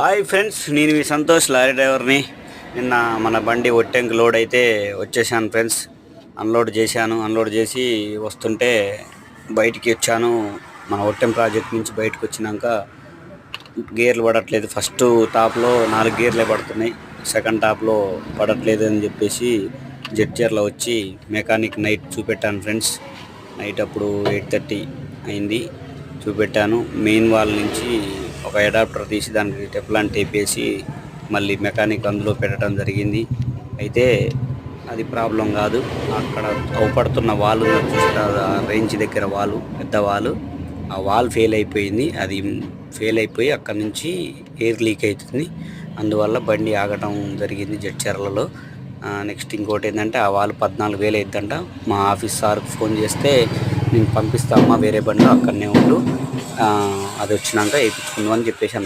Hi friends నేను మీ Santosh lorry డ్రైవర్ని. నిన్న మన బండి ఒట్టెంకి లోడ్ అయితే వచ్చేసాను ఫ్రెండ్స్. అన్లోడ్ చేశాను అన్లోడ్ చేసి వస్తుంటే బయటికి వచ్చాను. మన ఒట్టెం ప్రాజెక్ట్ నుంచి బయటకు వచ్చినాక గేర్లు పడట్లేదు. ఫస్ట్ టాప్లో నాలుగు గేర్లే పడుతున్నాయి. సెకండ్ టాప్లో పడట్లేదు అని చెప్పేసి జడ్చర్లో వచ్చి మెకానిక్ నైట్ చూపెట్టాను ఫ్రెండ్స్. నైట్ అప్పుడు ఎయిట్ థర్టీ అయింది. చూపెట్టాను. మెయిన్ వాల్ నుంచి ఒక అడాప్టర్ తీసి దానికి టెప్లాన్ టేప్ వేసి మళ్ళీ మెకానిక్ అందులో పెట్టడం జరిగింది. అయితే అది ప్రాబ్లం కాదు. అక్కడ అవుపడుతున్న వాళ్ళు రేంజ్ దగ్గర వాళ్ళు పెద్ద వాళ్ళు ఆ వాల్ ఫెయిల్ అయిపోయింది. అది ఫెయిల్ అయిపోయి అక్కడ నుంచి ఎయిర్ లీక్ అవుతుంది. అందువల్ల బండి ఆగటం జరిగింది జడ్చర్లలో నెక్స్ట్ ఇంకోటి ఏంటంటే ఆ వాళ్ళు పద్నాలుగు వేలు అవుతుందంట మా ఆఫీస్ సార్కి ఫోన్ చేస్తే నేను పంపిస్తా అమ్మ వేరే బండిలో అక్కడనే ఉండు ఆ, అది వచ్చినాక వేయించుకుందాం అని చెప్పేసి అన్నారు.